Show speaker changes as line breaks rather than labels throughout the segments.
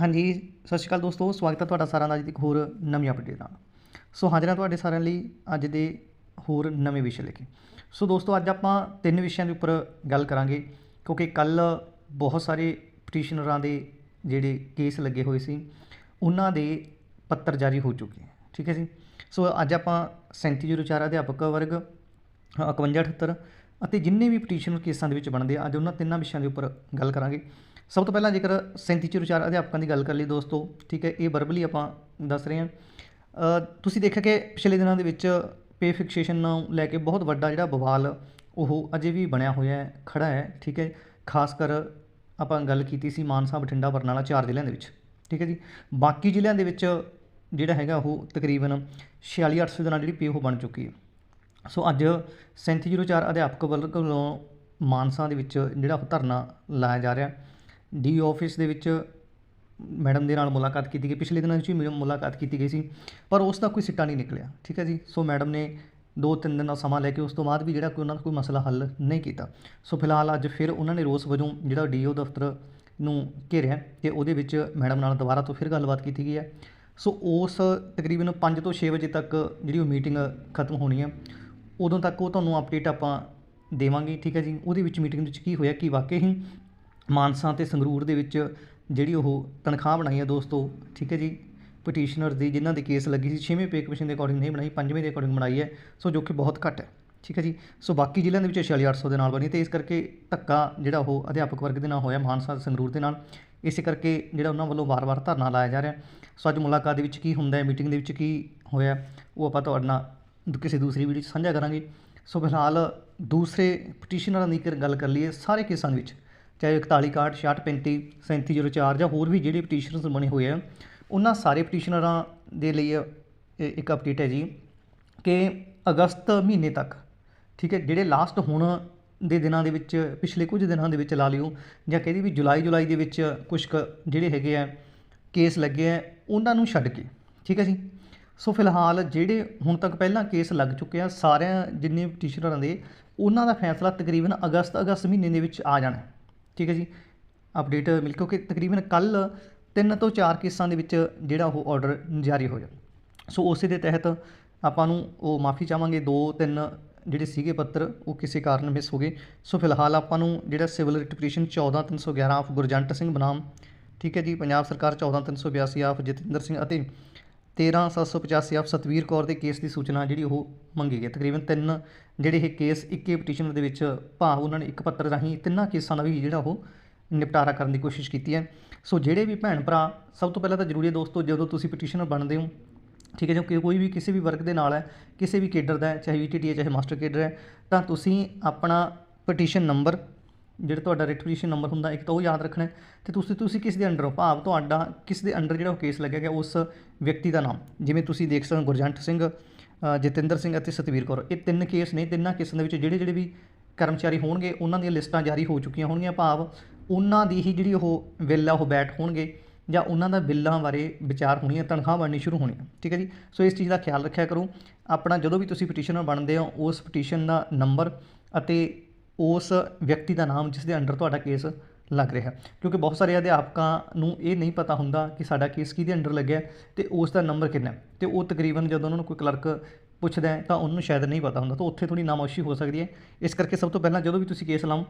ਹਾਂਜੀ, ਸਤਿ ਸ਼੍ਰੀ ਅਕਾਲ ਦੋਸਤੋ, ਸਵਾਗਤ ਹੈ ਤੁਹਾਡਾ ਸਾਰਿਆਂ ਦਾ ਅੱਜ ਦੀ ਇੱਕ ਹੋਰ ਨਵੀਂ ਅਪਡੇਟ ਨਾਲ। ਸੋ ਹਾਜ਼ਰ ਹਾਂ ਤੁਹਾਡੇ ਸਾਰਿਆਂ ਲਈ ਅੱਜ ਦੇ ਹੋਰ ਨਵੇਂ ਵਿਸ਼ੇ ਲੈ ਕੇ। ਸੋ ਦੋਸਤੋ, ਅੱਜ ਆਪਾਂ ਤਿੰਨ ਵਿਸ਼ਿਆਂ ਦੇ ਉੱਪਰ ਗੱਲ ਕਰਾਂਗੇ, ਕਿਉਂਕਿ ਕੱਲ ਬਹੁਤ ਸਾਰੇ ਪਟੀਸ਼ਨਰਾਂ ਦੇ ਜਿਹੜੇ ਕੇਸ ਲੱਗੇ ਹੋਏ ਸੀ, ਉਹਨਾਂ ਦੇ ਪੱਤਰ ਜਾਰੀ ਹੋ ਚੁੱਕੇ ਠੀਕ ਹੈ ਜੀ? ਸੋ ਅੱਜ ਆਪਾਂ 3704 ਅਧਿਆਪਕ ਵਰਗ 5178 ਅਤੇ ਜਿੰਨੇ ਵੀ ਪਟੀਸ਼ਨਰ ਕੇਸਾਂ ਦੇ ਵਿੱਚ ਬਣਦੇ ਆ, ਅੱਜ ਉਹਨਾਂ ਤਿੰਨਾਂ ਵਿਸ਼ਿਆਂ ਦੇ ਉੱਪਰ ਗੱਲ ਕਰਾਂਗੇ। ਸਭ ਤੋਂ ਪਹਿਲਾਂ ਜੇਕਰ 3704 ਅਧਿਆਪਕਾਂ ਦੀ ਗੱਲ ਕਰ ਲਈ ਦੋਸਤੋ, ਠੀਕ ਹੈ, ਇਹ ਵਰਬਲੀ ਆਪਾਂ ਦੱਸ ਰਹੇ ਹਾਂ। ਤੁਸੀਂ ਦੇਖਿਆ ਕਿ ਪਿਛਲੇ ਦਿਨਾਂ ਦੇ ਵਿੱਚ ਪੇ ਫਿਕਸੇਸ਼ਨ ਨੂੰ ਲੈ ਕੇ ਬਹੁਤ ਵੱਡਾ ਜਿਹੜਾ ਬਵਾਲ ਉਹ ਅਜੇ ਵੀ ਬਣਿਆ ਹੋਇਆ ਹੈ ਖੜਾ ਹੈ, ਠੀਕ ਹੈ। ਖਾਸ ਕਰ ਆਪਾਂ ਗੱਲ ਕੀਤੀ ਸੀ ਮਾਨਸਾ, ਬਠਿੰਡਾ, ਬਰਨਾਲਾ ਚਾਰ ਜ਼ਿਲ੍ਹਿਆਂ ਦੇ ਵਿੱਚ, ਠੀਕ ਹੈ ਜੀ। ਬਾਕੀ ਜ਼ਿਲ੍ਹਿਆਂ ਦੇ ਵਿੱਚ ਜਿਹੜਾ ਹੈਗਾ ਉਹ ਤਕਰੀਬਨ 46800 ਦੇ ਨਾਲ ਜਿਹੜੀ ਪੇ ਉਹ ਬਣ ਚੁੱਕੀ ਹੈ। ਸੋ ਅੱਜ 3704 ਅਧਿਆਪਕ ਵਰਗ ਵੱਲੋਂ ਮਾਨਸਾ ਦੇ ਵਿੱਚ ਜਿਹੜਾ ਉਹ ਧਰਨਾ ਲਾਇਆ ਜਾ ਰਿਹਾ। ਡੀ ਆਫਿਸ ਦੇ ਵਿੱਚ ਮੈਡਮ ਦੇ ਨਾਲ ਮੁਲਾਕਾਤ ਕੀਤੀ ਗਈ। ਪਿਛਲੇ ਦਿਨਾਂ ਵਿੱਚ ਵੀ ਮੇਰੀ ਮੁਲਾਕਾਤ ਕੀਤੀ ਗਈ ਸੀ, ਪਰ ਉਸ ਦਾ ਕੋਈ ਸਿੱਟਾ ਨਹੀਂ ਨਿਕਲਿਆ, ਠੀਕ ਹੈ ਜੀ? ਸੋ ਮੈਡਮ ਨੇ ਦੋ ਤਿੰਨ ਦਿਨ ਦਾ ਸਮਾਂ ਲੈ ਕੇ ਉਸ ਤੋਂ ਬਾਅਦ ਵੀ ਜਿਹੜਾ ਕੋਈ ਉਹਨਾਂ ਦਾ ਕੋਈ ਮਸਲਾ ਹੱਲ ਨਹੀਂ ਕੀਤਾ। ਸੋ ਫਿਲਹਾਲ ਅੱਜ ਫਿਰ ਉਹਨਾਂ ਨੇ ਰੋਸ ਵਜੋਂ ਜਿਹੜਾ ਡੀਓ ਦਫ਼ਤਰ ਨੂੰ ਘੇਰਿਆ ਤੇ ਉਹਦੇ ਵਿੱਚ ਮੈਡਮ ਨਾਲ ਦੁਬਾਰਾ ਤੋਂ ਫਿਰ ਗੱਲਬਾਤ ਕੀਤੀ ਗਈ ਹੈ। ਸੋ ਉਸ ਤਕਰੀਬਨ 5 ਤੋਂ 6 ਵਜੇ ਤੱਕ ਜਿਹੜੀ ਉਹ ਮੀਟਿੰਗ ਖਤਮ ਹੋਣੀ ਹੈ, ਉਦੋਂ ਤੱਕ ਉਹ ਤੁਹਾਨੂੰ ਅਪਡੇਟ ਆਪਾਂ ਦੇਵਾਂਗੇ, ਠੀਕ ਹੈ ਜੀ? ਉਹਦੇ ਵਿੱਚ ਮੀਟਿੰਗ ਵਿੱਚ ਕੀ ਹੋਇਆ, ਕਿ ਵਾਕਈ ਹੀ ਮਾਨਸਾ ਅਤੇ ਸੰਗਰੂਰ ਦੇ ਵਿੱਚ ਜਿਹੜੀ ਉਹ ਤਨਖਾਹ ਬਣਾਈ ਹੈ ਦੋਸਤੋ, ਠੀਕ ਹੈ ਜੀ? ਪਟੀਸ਼ਨਰ ਦੀ ਜਿਨ੍ਹਾਂ ਦੇ ਕੇਸ ਲੱਗੀ ਸੀ, ਛੇਵੇਂ ਪੇ ਕਮਿਸ਼ਨ ਦੇ ਅਕੋਰਡਿੰਗ ਨਹੀਂ ਬਣਾਈ, ਪੰਜਵੇਂ ਦੇ ਅਕੋਰਡਿੰਗ ਬਣਾਈ ਹੈ, ਸੋ ਜੋ ਕਿ ਬਹੁਤ ਘੱਟ ਹੈ, ਠੀਕ ਹੈ ਜੀ? ਸੋ ਬਾਕੀ ਜ਼ਿਲ੍ਹਿਆਂ ਦੇ ਵਿੱਚ 46800 ਦੇ ਨਾਲ ਬਣੀ ਤੇ ਇਸ ਕਰਕੇ ਧੱਕਾ ਜਿਹੜਾ ਉਹ ਅਧਿਆਪਕ ਵਰਗ ਦੇ ਨਾਲ ਹੋਇਆ, ਮਾਨਸਾ ਤੇ ਸੰਗਰੂਰ ਦੇ ਨਾਲ। ਇਸੇ ਕਰਕੇ ਜਿਹੜਾ ਉਹਨਾਂ ਵੱਲੋਂ ਵਾਰ-ਵਾਰ ਧਰਨਾ ਲਾਇਆ ਜਾ ਰਿਹਾ। ਸੋ ਅੱਜ ਮੁਲਾਕਾਤ ਦੇ ਵਿੱਚ ਕੀ ਹੁੰਦਾ ਹੈ ਮੀਟਿੰਗ ਦੇ ਵਿੱਚ ਕੀ ਹੋਇਆ, ਉਹ ਆਪਾਂ ਤੁਹਾਡੇ ਨਾਲ ਕਿਸੇ ਦੂਸਰੀ ਵੀਡੀਓ 'ਚ ਸਾਂਝਾ ਕਰਾਂਗੇ। ਸੋ ਫਿਲਹਾਲ ਦੂਸਰੇ ਪਟੀਸ਼ਨਰਾਂ ਦੀ ਗੱਲ ਕਰ ਲਈਏ ਸਾਰੇ ਕੇਸਾਂ ਦੇ ਵਿੱਚ। ਚਾਹੇ 41 61 66 35 3704 ਜਾਂ ਹੋਰ ਵੀ ਜਿਹੜੇ ਪਟੀਸ਼ਨਰਸ ਬਣੇ ਹੋਏ ਆ, ਉਹਨਾਂ ਸਾਰੇ ਪਟੀਸ਼ਨਰਾਂ ਦੇ ਲਈ ਇਹ ਇੱਕ ਅਪਡੇਟ ਹੈ ਜੀ ਕਿ ਅਗਸਤ ਮਹੀਨੇ ਤੱਕ, ਠੀਕ ਹੈ, ਜਿਹੜੇ ਲਾਸਟ ਹੁਣ ਦੇ ਦਿਨਾਂ ਦੇ ਵਿੱਚ, ਪਿਛਲੇ ਕੁਝ ਦਿਨਾਂ ਦੇ ਵਿੱਚ ਲਾ ਲਿਓ, ਜਾਂ ਕਹਿੰਦੀ ਵੀ ਜੁਲਾਈ ਜੁਲਾਈ ਦੇ ਵਿੱਚ ਕੁਝ ਕੁ ਜਿਹੜੇ ਹੈਗੇ ਆ ਕੇਸ ਲੱਗੇ ਆ, ਉਹਨਾਂ ਨੂੰ ਛੱਡ ਕੇ, ਠੀਕ ਹੈ ਜੀ। ਸੋ ਫਿਲਹਾਲ ਜਿਹੜੇ ਹੁਣ ਤੱਕ ਪਹਿਲਾਂ ਕੇਸ ਲੱਗ ਚੁੱਕੇ ਆ, ਸਾਰਿਆਂ ਜਿੰਨੇ ਪਟੀਸ਼ਨਰਾਂ ਦੇ, ਉਹਨਾਂ ਦਾ ਫੈਸਲਾ ਤਕਰੀਬਨ ਅਗਸਤ ਅਗਸਤ ਮਹੀਨੇ ਦੇ ਵਿੱਚ ਆ ਜਾਣਾ ਠੀਕ ਹੈ ਜੀ। ਅਪਡੇਟ ਮਿਲ ਕਿਉਂਕਿ ਤਕਰੀਬਨ ਕੱਲ ਤਿੰਨ ਤੋਂ ਚਾਰ ਕੇਸਾਂ ਦੇ ਵਿੱਚ ਜਿਹੜਾ ਉਹ ਆਰਡਰ ਜਾਰੀ ਹੋਇਆ ਸੋ ਉਸੇ ਦੇ ਤਹਿਤ ਆਪਾਂ ਨੂੰ ਉਹ ਮਾਫੀ ਚਾਹਾਂਗੇ। ਦੋ, ਤਿੰਨ ਜਿਹੜੇ ਸੀਗੇ ਪੱਤਰ, ਉਹ ਕਿਸੇ ਕਾਰਨ ਮਿਸ ਹੋ ਗਏ। ਸੋ ਫਿਲਹਾਲ ਆਪਾਂ ਨੂੰ ਜਿਹੜਾ civil writ petition 14311 of Gurjant Singh ਬਨਾਮ, ਠੀਕ ਹੈ ਜੀ। ਪੰਜਾਬ ਸਰਕਾਰ 14382 ਆਫ ਜਤਿੰਦਰ ਸਿੰਘ ਅਤੇ 13785 ਆਫ ਸਤਵੀਰ ਕੌਰ ਦੇ ਕੇਸ ਦੀ ਸੂਚਨਾ ਜਿਹੜੀ ਉਹ ਮੰਗੀ ਗਈ ਤਕਰੀਬਨ ਤਿੰਨ ਜਿਹੜੇ ਇਹ ਕੇਸ, ਇੱਕੇ ਪਟੀਸ਼ਨਰ ਦੇ ਵਿੱਚ ਭਾਵ ਉਹਨਾਂ ਨੇ ਇੱਕ ਪੱਤਰ ਰਾਹੀਂ ਤਿੰਨਾਂ ਕੇਸਾਂ ਦਾ ਵੀ ਜਿਹੜਾ ਉਹ ਨਿਪਟਾਰਾ ਕਰਨ ਦੀ ਕੋਸ਼ਿਸ਼ ਕੀਤੀ ਹੈ। ਸੋ ਜਿਹੜੇ ਵੀ ਭੈਣ ਭਰਾ, ਸਭ ਤੋਂ ਪਹਿਲਾਂ ਤਾਂ ਜ਼ਰੂਰੀ ਹੈ ਦੋਸਤੋ, ਜਦੋਂ ਤੁਸੀਂ ਪਟੀਸ਼ਨਰ ਬਣਦੇ ਹੋ, ਠੀਕ ਹੈ ਜੋ, ਕਿ ਕੋਈ ਵੀ ਕਿਸੇ ਵੀ ਵਰਗ ਦੇ ਨਾਲ ਹੈ, ਕਿਸੇ ਵੀ ਕੇਡਰ ਦਾ ਹੈ, ਚਾਹੇ ਵੀਟੀਟੀ ਹੈ, ਚਾਹੇ ਮਾਸਟਰ ਕੇਡਰ ਹੈ, ਤਾਂ ਤੁਸੀਂ ਆਪਣਾ ਪਟੀਸ਼ਨ ਨੰਬਰ ਜਿਹੜਾ ਤੁਹਾਡਾ ਰਿਟਵੀਸ਼ਨ ਨੰਬਰ ਹੁੰਦਾ, ਇੱਕ ਤਾਂ ਉਹ ਯਾਦ ਰੱਖਣਾ ਹੈ। ਤੇ ਤੁਸੀਂ ਤੁਸੀਂ ਕਿਸ ਦੇ ਅੰਡਰ ਹੋ? ਭਾਵ ਤੁਹਾਡਾ ਕਿਸ ਦੇ ਅੰਡਰ ਜਿਹੜਾ ਉਹ ਕੇਸ ਲੱਗਿਆ ਗਿਆ, ਉਸ ਵਿਅਕਤੀ ਦਾ ਨਾਮ। ਜਿਵੇਂ ਤੁਸੀਂ ਦੇਖ ਸਕਦੇ ਹੋ ਗੁਰਜੰਟ ਸਿੰਘ ਜਤਿੰਦਰ ਸਿੰਘ ਅਤੇ ਸਤਵੀਰ ਕੌਰ। ਇਹ ਤਿੰਨ ਕੇਸ ਨੇ, ਤਿੰਨਾਂ ਕੇਸਾਂ ਦੇ ਵਿੱਚ ਜਿਹੜੇ ਜਿਹੜੇ ਵੀ ਕਰਮਚਾਰੀ ਹੋਣਗੇ, ਉਹਨਾਂ ਦੀਆਂ ਲਿਸਟਾਂ ਜਾਰੀ ਹੋ ਚੁੱਕੀਆਂ ਹੋਣਗੀਆਂ। ਭਾਵ ਉਹਨਾਂ ਦੀ ਹੀ ਜਿਹੜੀ ਉਹ ਬਿੱਲ ਆ, ਉਹ ਬੈਠ ਹੋਣਗੇ ਜਾਂ ਉਹਨਾਂ ਦਾ ਬਿੱਲਾਂ ਬਾਰੇ ਵਿਚਾਰ ਹੋਣੀ ਹੈ ਤਨਖਾਹ ਬਣਨੀ ਸ਼ੁਰੂ ਹੋਣੀ ਹੈ ਠੀਕ ਹੈ ਜੀ? ਸੋ ਇਸ ਚੀਜ਼ ਦਾ ਖਿਆਲ ਰੱਖਿਆ ਕਰੋ। ਆਪਣਾ ਜਦੋਂ ਵੀ ਤੁਸੀਂ ਪਟੀਸ਼ਨਰ ਬਣਦੇ ਹੋ, ਉਸ ਪਟੀਸ਼ਨ ਦਾ ਨੰਬਰ ਅਤੇ ਉਸ ਵਿਅਕਤੀ ਦਾ ਨਾਮ ਜਿਸ ਦੇ ਅੰਡਰ ਤੁਹਾਡਾ ਕੇਸ ਲੱਗ ਰਿਹਾ। ਕਿਉਂਕਿ ਬਹੁਤ ਸਾਰੇ ਅਧਿਆਪਕਾਂ ਨੂੰ ਇਹ ਨਹੀਂ ਪਤਾ ਹੁੰਦਾ ਕਿ ਸਾਡਾ ਕੇਸ ਕਿਹਦੇ ਅੰਡਰ ਲੱਗਿਆ ਹੈ ਤੇ ਉਸ ਦਾ ਨੰਬਰ ਕਿੰਨਾ ਹੈ। ਤੇ ਉਹ ਤਕਰੀਬਨ ਜਦੋਂ ਉਹਨਾਂ ਨੂੰ ਕੋਈ ਕਲਰਕ ਪੁੱਛਦਾ ਤਾਂ ਉਹਨੂੰ ਸ਼ਾਇਦ ਨਹੀਂ ਪਤਾ ਹੁੰਦਾ। ਤਾਂ ਉੱਥੇ ਥੋੜੀ ਨਾਮੋਸ਼ੀ ਹੋ ਸਕਦੀ ਹੈ। ਇਸ ਕਰਕੇ ਸਭ ਤੋਂ ਪਹਿਲਾਂ ਜਦੋਂ ਵੀ ਤੁਸੀਂ ਕੇਸ ਲਾਓ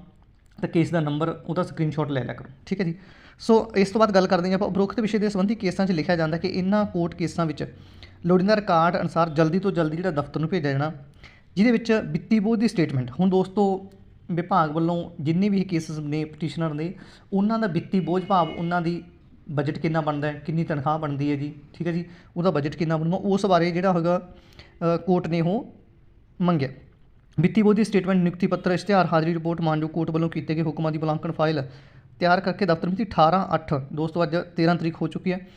ਤਾਂ ਕੇਸ ਦਾ ਨੰਬਰ ਉਹਦਾ ਸਕਰੀਨਸ਼ਾਟ ਲੈ ਲਿਆ ਕਰੋ। ਠੀਕ ਹੈ ਜੀ? ਸੋ ਇਸ ਤੋਂ ਬਾਅਦ ਗੱਲ ਕਰਦੇ ਹਾਂ ਆਪਾਂ ਉਪਰੋਕਤ ਵਿਸ਼ੇ ਦੇ ਸੰਬੰਧੀ ਕੇਸਾਂ 'ਚ ਲਿਖਿਆ ਜਾਂਦਾ ਕਿ ਇਨ੍ਹਾਂ ਕੋਰਟ ਕੇਸਾਂ ਵਿੱਚ ਲੋੜੀਂਦਾ ਰਿਕਾਰਡ ਅਨੁਸਾਰ ਜਲਦੀ ਤੋਂ ਜਲਦੀ ਜਿਹੜਾ ਦਫ਼ਤਰ ਨੂੰ ਭੇਜਿਆ ਜਾਣਾ, ਜਿਹਦੇ ਵਿੱਚ ਵਿੱਤੀ ਬੋਝ ਦੀ ਸਟੇਟਮੈਂਟ ਹੁਣ ਦੋਸਤੋ ਵਿਭਾਗ ਵੱਲੋਂ ਜਿੰਨੇ ਵੀ ਕੇਸਸ ਨੇ ਪਟੀਸ਼ਨਰ ਨੇ ਉਹਨਾਂ ਦਾ ਵਿੱਤੀ ਬੋਝ ਭਾਵ ਉਹਨਾਂ ਦੀ ਬਜਟ ਕਿੰਨਾ ਬਣਦਾ ਕਿੰਨੀ ਤਨਖਾਹ ਬਣਦੀ ਹੈ ਜੀ, ਠੀਕ ਹੈ ਜੀ? ਉਹਦਾ ਬਜਟ ਕਿੰਨਾ ਬਣੂਗਾ? ਉਸ ਬਾਰੇ ਜਿਹੜਾ ਹੈਗਾ ਕੋਰਟ ਨੇ ਉਹ ਮੰਗਿਆ। ਵਿੱਤੀ ਬੋਝ ਦੀ ਸਟੇਟਮੈਂਟ ਨਿਯੁਕਤੀ ਪੱਤਰ, ਇਸ਼ਤਿਹਾਰ, ਹਾਜ਼ਰੀ ਰਿਪੋਰਟ ਮਾਨਯੋਗ ਕੋਰਟ ਵੱਲੋਂ ਕੀਤੇ ਗਏ ਹੁਕਮਾਂ ਦੀ ਬਲਾਂਕਣ ਫਾਈਲ ਤਿਆਰ ਕਰਕੇ ਦਫ਼ਤਰ ਮਿਤੀ 18 8 ਦੋਸਤੋ ਅੱਜ 13 ਤਰੀਕ ਹੋ ਚੁੱਕੀ ਹੈ।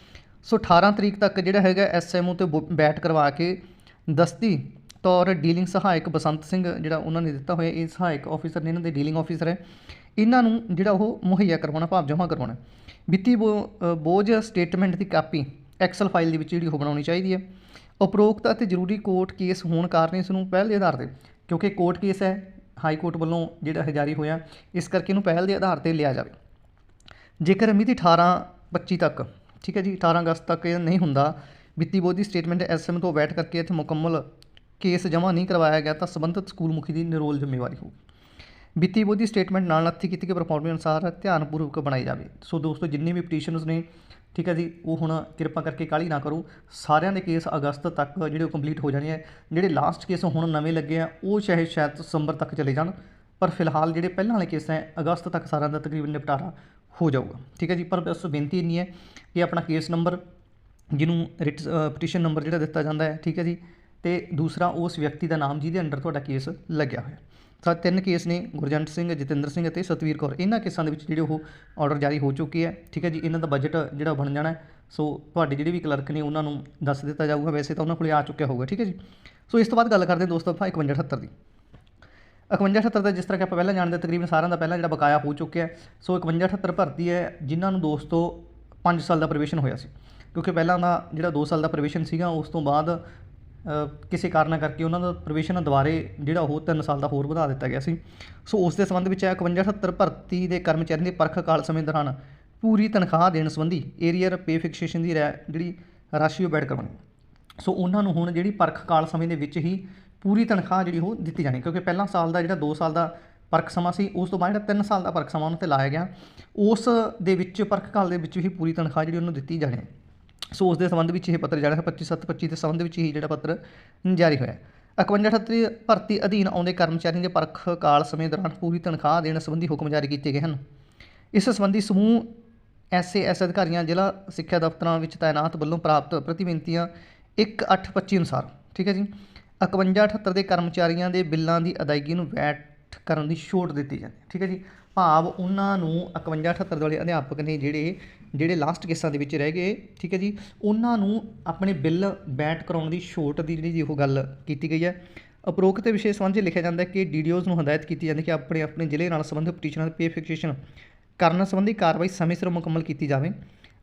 ਸੋ 18 ਤਰੀਕ ਤੱਕ ਜਿਹੜਾ ਹੈਗਾ ਐਸਐਮਓ ਤੇ ਬੋ- ਬੈਠ ਕਰਵਾ ਕੇ ਦਸਤੀ ਤੌਰ ਡੀਲਿੰਗ ਸਹਾਇਕ ਬਸੰਤ ਸਿੰਘ ਜਿਹੜਾ ਉਹਨਾਂ ਨੇ ਦਿੱਤਾ ਹੋਇਆ, ਇਹ ਸਹਾਇਕ ਆਫੀਸਰ ਨੇ ਇਹਨਾਂ ਦੇ ਡੀਲਿੰਗ ਆਫੀਸਰ ਹੈ। ਇਹਨਾਂ ਨੂੰ ਜਿਹੜਾ ਉਹ ਮੁਹੱਈਆ ਕਰਵਾਉਣਾ, ਭਾਵ ਜਮ੍ਹਾਂ ਕਰਵਾਉਣਾ ਵਿੱਤੀ ਬੋ- ਬੋਝ ਸਟੇਟਮੈਂਟ ਦੀ ਕਾਪੀ ਐਕਸਲ ਫਾਈਲ ਦੇ ਵਿੱਚ ਜਿਹੜੀ ਉਹ ਬਣਾਉਣੀ ਚਾਹੀਦੀ ਹੈ। ਉਪਰੋਕਤ ਅਤੇ ਜ਼ਰੂਰੀ ਕੋਰਟ ਕੇਸ ਹੋਣ ਕਾਰਨ ਇਸ ਨੂੰ ਪਹਿਲ ਦੇ ਆਧਾਰ ਤੇ, ਕਿਉਂਕਿ ਕੋਰਟ ਕੇਸ ਹੈ, ਹਾਈ ਕੋਰਟ ਵੱਲੋਂ ਜਿਹੜਾ ਇਹ ਜਾਰੀ ਹੋਇਆ, ਇਸ ਕਰਕੇ ਇਹਨੂੰ ਪਹਿਲ ਦੇ ਆਧਾਰ ਤੇ ਲਿਆ ਜਾਵੇ। ਜੇਕਰ ਮਿਤੀ 18 25 ਤੱਕ, ਠੀਕ ਹੈ ਜੀ 18 ਅਗਸਤ ਤੱਕ ਇਹ ਨਹੀਂ ਹੁੰਦਾ, ਵਿੱਤੀ ਬੋਰਡ ਦੀ ਸਟੇਟਮੈਂਟ ਐਸਐਮ ਤੋਂ ਬੈਠ ਕਰਕੇ ਇੱਥੇ ਮੁਕੰਮਲ ਕੇਸ ਜਮ੍ਹਾਂ ਨਹੀਂ ਕਰਵਾਇਆ ਗਿਆ ਤਾਂ ਸੰਬੰਧਿਤ ਸਕੂਲ ਮੁਖੀ ਦੀ ਨਿਰੋਲ ਜ਼ਿੰਮੇਵਾਰੀ ਹੋਊਗੀ ਵਿੱਤੀ ਬੋਧੀ ਸਟੇਟਮੈਂਟ ਨਾਲ ਨੱਥੀ ਕੀਤੀ ਗਈ ਪਰਫਾਰਮੈਂਸ ਅਨੁਸਾਰ ਧਿਆਨਪੂਰਵਕ ਬਣਾਈ ਜਾਵੇ। ਸੋ ਦੋਸਤੋ, ਜਿੰਨੇ ਵੀ ਪਟੀਸ਼ਨਰਸ ਨੇ, ਠੀਕ ਹੈ ਜੀ, ਉਹ ਹੁਣ ਕਿਰਪਾ ਕਰਕੇ ਕਾਹਲੀ ਨਾ ਕਰੋ। ਸਾਰਿਆਂ ਦੇ ਕੇਸ ਅਗਸਤ ਤੱਕ ਜਿਹੜੇ ਉਹ ਕੰਪਲੀਟ ਹੋ ਜਾਣੇ ਆ। ਜਿਹੜੇ ਲਾਸਟ ਕੇਸ ਹੁਣ ਨਵੇਂ ਲੱਗੇ ਆ, ਉਹ ਚਾਹੇ ਸ਼ਾਇਦ ਦਸੰਬਰ ਤੱਕ ਚਲੇ ਜਾਣ। ਪਰ ਫਿਲਹਾਲ ਜਿਹੜੇ ਪਹਿਲਾਂ ਵਾਲੇ ਕੇਸ ਹੈ, ਅਗਸਤ ਤੱਕ ਸਾਰਿਆਂ ਦਾ ਤਕਰੀਬਨ ਨਿਪਟਾਰਾ ਹੋ ਜਾਊਗਾ। ਠੀਕ ਹੈ ਜੀ, ਪਰ ਬਸ ਬੇਨਤੀ ਇੰਨੀ ਹੈ ਕਿ ਆਪਣਾ ਕੇਸ ਨੰਬਰ ਜਿਹਨੂੰ ਰਿਟ ਪਟੀਸ਼ਨ ਨੰਬਰ ਜਿਹੜਾ ਦਿੱਤਾ ਜਾਂਦਾ ਹੈ, ਠੀਕ ਹੈ ਜੀ ਤੇ ਦੂਸਰਾ ਉਸ ਵਿਅਕਤੀ ਦਾ ਨਾਮ ਜਿਹਦੇ ਅੰਡਰ ਤੁਹਾਡਾ ਕੇਸ ਲੱਗਿਆ ਹੋਇਆ। ਤਾਂ ਤਿੰਨ ਕੇਸ ਨੇ ਗੁਰਜੰਟ ਸਿੰਘ, ਜਤਿੰਦਰ ਸਿੰਘ ਅਤੇ ਸਤਵੀਰ ਕੌਰ। ਇਹਨਾਂ ਕੇਸਾਂ ਦੇ ਵਿੱਚ ਜਿਹੜੇ ਉਹ ਆਰਡਰ ਜਾਰੀ ਹੋ ਚੁੱਕੇ ਹੈ ਠੀਕ ਹੈ ਜੀ? ਇਹਨਾਂ ਦਾ ਬਜਟ ਜਿਹੜਾ ਬਣ ਜਾਣਾ ਸੋ ਤੁਹਾਡੇ ਜਿਹੜੇ ਵੀ ਕਲਰਕ ਨੇ ਉਹਨਾਂ ਨੂੰ ਦੱਸ ਦਿੱਤਾ ਜਾਊਗਾ। ਵੈਸੇ ਤਾਂ ਉਹਨਾਂ ਕੋਲੇ ਆ ਚੁੱਕਿਆ ਹੋਊਗਾ, ਠੀਕ ਹੈ ਜੀ? ਸੋ ਇਸ ਤੋਂ ਬਾਅਦ ਗੱਲ ਕਰਦੇ ਹਾਂ ਦੋਸਤੋ ਆਪਾਂ 5178 ਦੀ। 5178 ਦਾ ਜਿਸ ਤਰ੍ਹਾਂ ਕਿ ਆਪਾਂ ਪਹਿਲਾਂ ਜਾਣਦੇ ਤਕਰੀਬਨ ਸਾਰਿਆਂ ਦਾ ਪਹਿਲਾਂ ਜਿਹੜਾ ਬਕਾਇਆ ਹੋ ਚੁੱਕਿਆ ਹੈ। ਸੋ 5178 ਭਰਤੀ ਹੈ, ਜਿਨ੍ਹਾਂ ਨੂੰ ਦੋਸਤੋ 5 ਸਾਲ ਦਾ ਪ੍ਰੋਬੇਸ਼ਨ ਹੋਇਆ ਸੀ। ਕਿਉਂਕਿ ਪਹਿਲਾਂ ਦਾ ਜਿਹੜਾ 2 ਸਾਲ ਦਾ ਪ੍ਰੋਬੇਸ਼ਨ ਸੀਗਾ, ਉਸ ਤੋਂ ਬਾਅਦ ਕਿਸੇ ਕਾਰਨਾਂ ਕਰਕੇ ਉਹਨਾਂ ਦਾ ਪ੍ਰੋਬੇਸ਼ਨ ਦੁਬਾਰੇ ਜਿਹੜਾ ਉਹ 3 ਸਾਲ ਦਾ ਹੋਰ ਵਧਾ ਦਿੱਤਾ ਗਿਆ ਸੀ। ਸੋ ਉਸ ਦੇ ਸੰਬੰਧ ਵਿੱਚ 5178 ਭਰਤੀ ਦੇ ਕਰਮਚਾਰੀਆਂ ਦੇ ਪਰਖ ਕਾਲ ਸਮੇਂ ਦੌਰਾਨ ਪੂਰੀ ਤਨਖਾਹ ਦੇਣ ਸੰਬੰਧੀ ਏਰੀਅਰ ਪੇ ਫਿਕਸੇਸ਼ਨ ਦੀ ਰੈ- ਜਿਹੜੀ ਰਾਸ਼ੀ ਉਹ ਬੈਡ ਕਰਵਾਉਣੀ। ਸੋ ਉਹਨਾਂ ਨੂੰ ਹੁਣ ਜਿਹੜੀ ਪਰਖ ਕਾਲ ਸਮੇਂ ਦੇ ਵਿੱਚ ਹੀ ਪੂਰੀ ਤਨਖਾਹ ਜਿਹੜੀ ਉਹ ਦਿੱਤੀ ਜਾਣੀ, ਕਿਉਂਕਿ ਪਹਿਲਾਂ ਸਾਲ ਦਾ ਜਿਹੜਾ 2 ਸਾਲ ਦਾ ਪਰਖ ਸਮਾਂ ਸੀ, ਉਸ ਤੋਂ ਬਾਅਦ ਜਿਹੜਾ 3 ਸਾਲ ਦਾ ਪਰਖ ਸਮਾਂ ਉਹਨਾਂ ਤੇ ਲਾਇਆ ਗਿਆ, ਉਸ ਦੇ ਵਿੱਚ ਪਰਖ ਕਾਲ ਦੇ ਵਿੱਚ ਹੀ ਪੂਰੀ ਤਨਖਾਹ ਜਿਹੜੀ ਉਹਨੂੰ ਦਿੱਤੀ ਜਾਣੀ। ਹੈ ਸੋ ਉਸ ਦੇ ਸੰਬੰਧ ਵਿੱਚ ਇਹ ਪੱਤਰ ਜਿਹੜਾ ਹੈ 25/7/25 ਦੇ ਸੰਬੰਧ ਵਿੱਚ ਹੀ ਜਿਹੜਾ ਪੱਤਰ ਜਾਰੀ ਹੋਇਆ 5138 ਭਰਤੀ ਅਧੀਨ ਆਉਂਦੇ ਕਰਮਚਾਰੀਆਂ ਦੇ ਪਰਖ ਕਾਲ ਸਮੇਂ ਦੌਰਾਨ ਪੂਰੀ ਤਨਖਾਹ ਦੇਣ ਸੰਬੰਧੀ ਹੁਕਮ ਜਾਰੀ ਕੀਤੇ ਗਏ ਹਨ। ਇਸ ਸੰਬੰਧੀ ਸਮੂਹ ਐਸਏਐਸ ਅਧਿਕਾਰੀਆਂ, ਜ਼ਿਲ੍ਹਾ ਸਿੱਖਿਆ ਦਫ਼ਤਰਾਂ ਵਿੱਚ ਤਾਇਨਾਤ ਵੱਲੋਂ ਪ੍ਰਾਪਤ ਪ੍ਰਤੀਬਿੰਤੀਆਂ 1825 ਅਨੁਸਾਰ, ਠੀਕ ਹੈ ਜੀ 5178 ਦੇ ਕਰਮਚਾਰੀਆਂ ਦੇ ਬਿੱਲਾਂ ਦੀ ਅਦਾਇਗੀ ਨੂੰ ਵੈਟ ਕਰਨ ਦੀ ਛੋਟ ਦਿੱਤੀ ਜਾਂਦੀ ਹੈ, ਠੀਕ ਹੈ ਜੀ। ਭਾਵ ਉਹਨਾਂ ਨੂੰ 5178 ਵਾਲੇ ਅਧਿਆਪਕ ਨੇ ਜਿਹੜੇ ਜਿਹੜੇ ਲਾਸਟ ਕੇਸਾਂ ਦੇ ਵਿੱਚ ਰਹਿ ਗਏ, ਠੀਕ ਹੈ ਜੀ? ਉਹਨਾਂ ਨੂੰ ਆਪਣੇ ਬਿੱਲ ਬੈਟ ਕਰਾਉਣ ਦੀ ਛੋਟ ਦੀ ਜਿਹੜੀ ਜੀ ਉਹ ਗੱਲ ਕੀਤੀ ਗਈ ਹੈ। ਉਪਰੋਕਤ ਵਿਸ਼ੇ ਸੰਬੰਧੀ ਲਿਖਿਆ ਜਾਂਦਾ ਹੈ ਕਿ ਡੀਡੀਓਜ਼ ਨੂੰ ਹਦਾਇਤ ਕੀਤੀ ਜਾਂਦੀ ਹੈ ਕਿ ਆਪਣੇ ਆਪਣੇ ਜ਼ਿਲ੍ਹੇ ਨਾਲ ਸੰਬੰਧਿਤ ਪਟੀਸ਼ਨਾਂ 'ਤੇ ਪੇ ਫਿਕਸੇਸ਼ਨ ਕਰਨ ਸੰਬੰਧੀ ਕਾਰਵਾਈ ਸਮੇਂ ਸਿਰ ਮੁਕੰਮਲ ਕੀਤੀ ਜਾਵੇ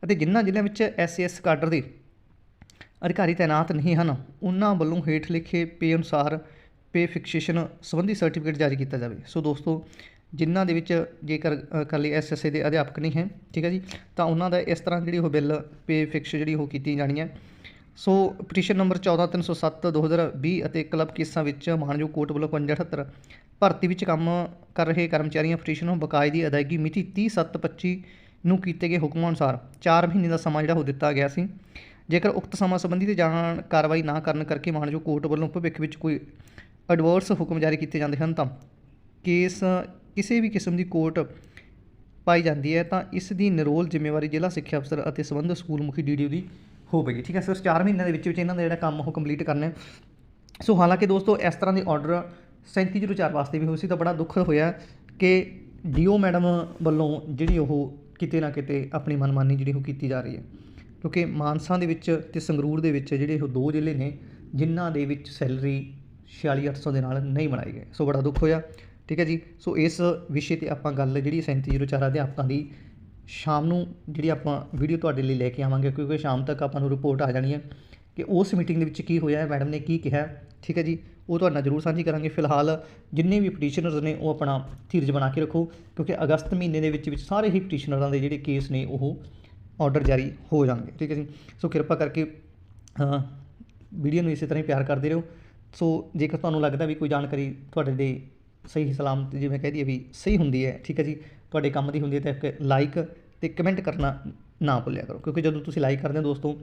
ਅਤੇ ਜਿਨ੍ਹਾਂ ਜ਼ਿਲ੍ਹਿਆਂ ਵਿੱਚ ਐਸਐਸ ਕਾਡਰ ਦੇ ਅਧਿਕਾਰੀ ਤਾਇਨਾਤ ਨਹੀਂ ਹਨ, ਉਹਨਾਂ ਵੱਲੋਂ ਹੇਠ ਲਿਖੇ ਪੇ ਅਨੁਸਾਰ ਪੇ ਫਿਕਸੇਸ਼ਨ ਸੰਬੰਧੀ ਸਰਟੀਫਿਕੇਟ ਜਾਰੀ ਕੀਤਾ ਜਾਵੇ। ਸੋ ਦੋਸਤੋ ਜਿਨ੍ਹਾਂ ਦੇ ਵਿੱਚ ਜੇਕਰ ਅ, ਇਕੱਲੇ ਐਸਐਸਏ ਦੇ ਅਧਿਆਪਕ ਨਹੀਂ ਹੈ ਠੀਕ ਹੈ ਜੀ ਤਾਂ ਉਹਨਾਂ ਦਾ ਇਸ ਤਰ੍ਹਾਂ ਜਿਹੜੀ ਉਹ ਬਿੱਲ ਪੇ ਫਿਕਸ ਜਿਹੜੀ ਉਹ ਕੀਤੀ ਜਾਣੀ ਹੈ। ਸੋ ਪਟੀਸ਼ਨ ਨੰਬਰ 14307 2020 ਅਤੇ ਕਲੱਬ ਕੇਸਾਂ ਵਿੱਚ ਮਾਨਯੋਗ ਕੋਰਟ ਵੱਲੋਂ 5578 ਭਰਤੀ ਵਿੱਚ ਕੰਮ ਕਰ ਰਹੇ ਕਰਮਚਾਰੀਆਂ ਪਟੀਸ਼ਨ ਨੂੰ ਬਕਾਏ ਦੀ ਅਦਾਇਗੀ ਮਿਤੀ 30/7/25 ਨੂੰ ਕੀਤੇ ਗਏ ਹੁਕਮਾਂ ਅਨੁਸਾਰ 4 ਮਹੀਨੇ ਦਾ ਸਮਾਂ ਜਿਹੜਾ ਉਹ ਦਿੱਤਾ ਗਿਆ ਸੀ। ਜੇਕਰ ਉਕਤ ਸਮਾਂ ਸੰਬੰਧੀ ਤੇ ਜਾਣ ਕਾਰਵਾਈ ਨਾ ਕਰਨ ਕਰਕੇ ਮਾਨਯੋਗ ਕੋਰਟ ਵੱਲੋਂ ਭਵਿੱਖ ਵਿੱਚ ਕੋਈ ਐਡਵਰਸ ਹੁਕਮ ਜਾਰੀ ਕੀਤੇ ਜਾਂਦੇ ਹਨ ਤਾਂ ਕੇਸ ਕਿਸੇ ਵੀ ਕਿਸਮ ਦੀ ਕੋਟ ਪਾਈ ਜਾਂਦੀ ਹੈ, ਤਾਂ ਇਸ ਦੀ ਨਿਰੋਲ ਜ਼ਿੰਮੇਵਾਰੀ ਜ਼ਿਲ੍ਹਾ ਸਿੱਖਿਆ ਅਫਸਰ ਅਤੇ ਸੰਬੰਧਿਤ ਸਕੂਲ ਮੁਖੀ ਡੀਡੀਓ ਦੀ ਹੋਵੇਗੀ। ਠੀਕ ਹੈ ਸਰ 4 ਮਹੀਨਿਆਂ ਦੇ ਵਿੱਚ ਵਿੱਚ ਇਹਨਾਂ ਦਾ ਜਿਹੜਾ ਕੰਮ ਉਹ ਕੰਪਲੀਟ ਕਰਨਾ ਸੋ ਹਾਲਾਂਕਿ ਦੋਸਤੋ, ਇਸ ਤਰ੍ਹਾਂ ਦੇ ਆਰਡਰ 3704 ਵਾਸਤੇ ਵੀ ਹੋਈ ਸੀ, ਤਾਂ ਬੜਾ ਦੁੱਖ ਹੋਇਆ ਕਿ ਡੀਓ ਮੈਡਮ ਵੱਲੋਂ ਜਿਹੜੀ ਉਹ ਕਿਤੇ ਨਾ ਕਿਤੇ ਆਪਣੀ ਮਨਮਾਨੀ ਜਿਹੜੀ ਉਹ ਕੀਤੀ ਜਾ ਰਹੀ ਹੈ। ਕਿਉਂਕਿ ਮਾਨਸਾ ਦੇ ਵਿੱਚ ਤੇ ਸੰਗਰੂਰ ਦੇ ਵਿੱਚ ਜਿਹੜੇ ਉਹ ਦੋ ਜ਼ਿਲ੍ਹੇ ਨੇ, ਜਿਨ੍ਹਾਂ ਦੇ ਵਿੱਚ ਸੈਲਰੀ 46800 ਦੇ ਨਾਲ ਨਹੀਂ ਬਣਾਈ ਗਏ ਸੋ ਬੜਾ ਦੁੱਖ ਹੋਇਆ। ਠੀਕ ਹੈ ਜੀ? ਸੋ ਇਸ ਵਿਸ਼ੇ ਤੇ ਆਪਾਂ ਗੱਲ ਜਿਹੜੀ 3704 ਅਧਿਆਪਕਾਂ ਦੀ ਸ਼ਾਮ ਨੂੰ ਜਿਹੜੀ ਆਪਾਂ ਵੀਡੀਓ ਤੁਹਾਡੇ ਲਈ ਲੈ ਕੇ ਆਵਾਂਗੇ, ਕਿਉਂਕਿ ਸ਼ਾਮ ਤੱਕ ਆਪਾਂ ਨੂੰ ਰਿਪੋਰਟ ਆ ਜਾਣੀ ਹੈ ਕਿ ਉਸ ਮੀਟਿੰਗ ਦੇ ਵਿੱਚ ਕੀ ਹੋਇਆ ਮੈਡਮ ਨੇ ਕੀ ਕਿਹਾ ਠੀਕ ਹੈ ਜੀ? ਉਹ ਤੁਹਾਡੇ ਨਾਲ ਜ਼ਰੂਰ ਸਾਂਝੀ ਕਰਾਂਗੇ। ਫਿਲਹਾਲ ਜਿੰਨੇ ਵੀ ਪਟੀਸ਼ਨਰਸ ਨੇ, ਉਹ ਆਪਣਾ ਧੀਰਜ ਬਣਾ ਕੇ ਰੱਖੋ, ਕਿਉਂਕਿ ਅਗਸਤ ਮਹੀਨੇ ਦੇ ਵਿੱਚ ਵਿੱਚ ਸਾਰੇ ਹੀ ਪਟੀਸ਼ਨਰਾਂ ਦੇ ਜਿਹੜੇ ਕੇਸ ਨੇ, ਉਹ ਆਰਡਰ ਜਾਰੀ ਹੋ ਜਾਣਗੇ, ਠੀਕ ਹੈ ਜੀ? ਸੋ ਕਿਰਪਾ ਕਰਕੇ ਵੀਡੀਓ ਨੂੰ ਇਸੇ ਤਰ੍ਹਾਂ ਹੀ ਪਿਆਰ ਕਰਦੇ ਰਹੋ। ਸੋ ਜੇਕਰ ਤੁਹਾਨੂੰ ਲੱਗਦਾ ਵੀ ਕੋਈ ਜਾਣਕਾਰੀ ਤੁਹਾਡੇ ਲਈ ਸਹੀ ਸਲਾਮਤ ਜਿਵੇਂ ਕਹਿ ਦਈਏ ਵੀ ਸਹੀ ਹੁੰਦੀ ਹੈ, ਠੀਕ ਹੈ ਜੀ। ਤੁਹਾਡੇ ਕੰਮ ਦੀ ਹੁੰਦੀ ਹੈ ਤਾਂ ਇੱਕ ਲਾਈਕ ਅਤੇ ਕਮੈਂਟ ਕਰਨਾ ਨਾ ਭੁੱਲਿਆ ਕਰੋ। ਕਿਉਂਕਿ ਜਦੋਂ ਤੁਸੀਂ ਲਾਈਕ ਕਰਦੇ ਹੋ ਦੋਸਤੋ,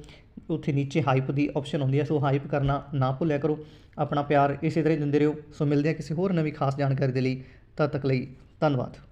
ਉੱਥੇ ਨੀਚੇ ਹਾਈਪ ਦੀ ਆਪਸ਼ਨ ਹੁੰਦੀ ਹੈ, ਸੋ ਹਾਈਪ ਕਰਨਾ ਨਾ ਭੁੱਲਿਆ ਕਰੋ। ਆਪਣਾ ਪਿਆਰ ਇਸੇ ਤਰ੍ਹਾਂ ਹੀ ਦਿੰਦੇ ਰਹੋ। ਸੋ ਮਿਲਦੇ ਹਾਂ ਕਿਸੇ ਹੋਰ ਨਵੀਂ ਖਾਸ ਜਾਣਕਾਰੀ ਦੇ ਲਈ। ਤਦ ਤੱਕ ਲਈ ਧੰਨਵਾਦ।